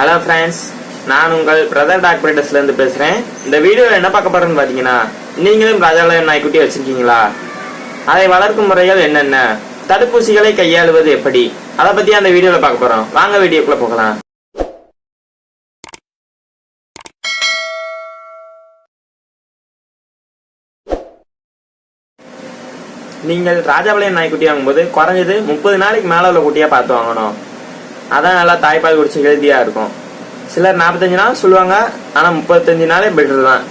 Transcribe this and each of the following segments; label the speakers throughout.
Speaker 1: Hello friends நான் உங்கள் brother டாக்டர்ஸ்லேருந்து பேசுகிறேன் இந்த வீடியோவில் என்ன பார்க்க போகிறேன்னு பார்த்தீங்கன்னா நீங்களும் ராஜாலயம் நாய்க்குட்டி வச்சுருக்கீங்களா? அதை வளர்க்கும் முறைகள் என்னென்ன? தடுப்பூசிகளை கையாளுவது எப்படி? அதை பற்றி அந்த வீடியோவில் பார்க்க போகிறோம் வாங்க வீடியோக்குள்ளே போகலாம். நீங்கள் ராஜாபாளையம் நாய்க்குட்டி வாங்கும்போது குறைஞ்சது முப்பது நாளைக்கு மேலே உள்ள குட்டியாக பார்த்து வாங்கணும். அதான் நல்லா தாய்ப்பால் குடிச்சு ஹெல்த்தியா இருக்கும். சிலர் நாற்பத்தஞ்சு நாள் சொல்லுவாங்க ஆனா முப்பத்தஞ்சு நாளே பெட்டர் தான்.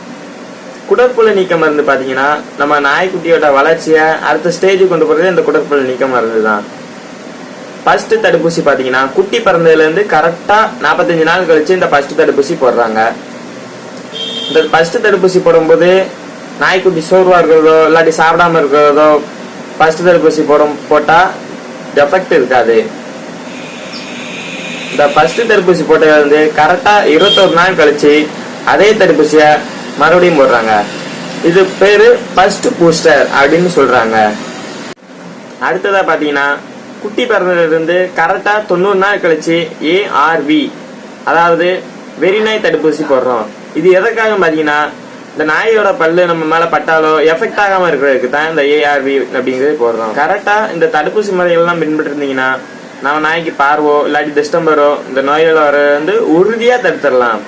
Speaker 1: குடற்புழு நீக்க மருந்து பாத்தீங்கன்னா நம்ம நாய்க்குட்டியோட வளர்ச்சியை அடுத்த ஸ்டேஜுக்கு கொண்டு போறது இந்த குடற்புழு நீக்க மருந்து தான். ஃபர்ஸ்ட் தடுப்பூசி பாத்தீங்கன்னா குட்டி பிறந்ததுல இருந்து கரெக்டா நாற்பத்தஞ்சு நாள் கழிச்சு இந்த ஃபர்ஸ்ட் தடுப்பூசி போடுறாங்க. இந்த ஃபர்ஸ்ட் தடுப்பூசி போடும்போது நாய்க்குட்டி சோர்வா இருக்கிறதோ இல்லாட்டி சாப்பிடாம இருக்கிறதோ ஃபர்ஸ்ட் தடுப்பூசி போடும் போட்டா எஃபெக்ட் இருக்காது. இந்த ஃபர்ஸ்ட் தடுப்பூசி போட்டது வந்து கரெக்டாக இருபத்தொரு நாள் கழிச்சு அதே தடுப்பூசியை மறுபடியும் போடுறாங்க. இது பேர் ஃபர்ஸ்ட் பூஸ்டர் அப்படின்னு சொல்கிறாங்க அடுத்ததாக பார்த்தீங்கன்னா குட்டி பிறந்ததுலேருந்து கரெக்டாக தொண்ணூறு நாள் கழிச்சு ஏஆர்வி அதாவது வெறிநாய் தடுப்பூசி போடுறோம். இது எதற்காக பார்த்தீங்கன்னா இந்த நாயோட பல்லு நம்ம மேலே பட்டாலோ எஃபெக்ட் ஆகாமல் இருக்கிறதுக்கு தான் இந்த ஏஆர்வி அப்படிங்கிறது போடுறோம். கரெக்டாக இந்த தடுப்பூசி முறைகள்லாம் பின்பற்றிருந்தீங்கன்னா நம்ம நாய்க்கு பார்வோ இல்லாட்டி டிஸ்டம்பரோ இந்த நோய்களை வர வந்து உறுதியா தடுத்துடலாம்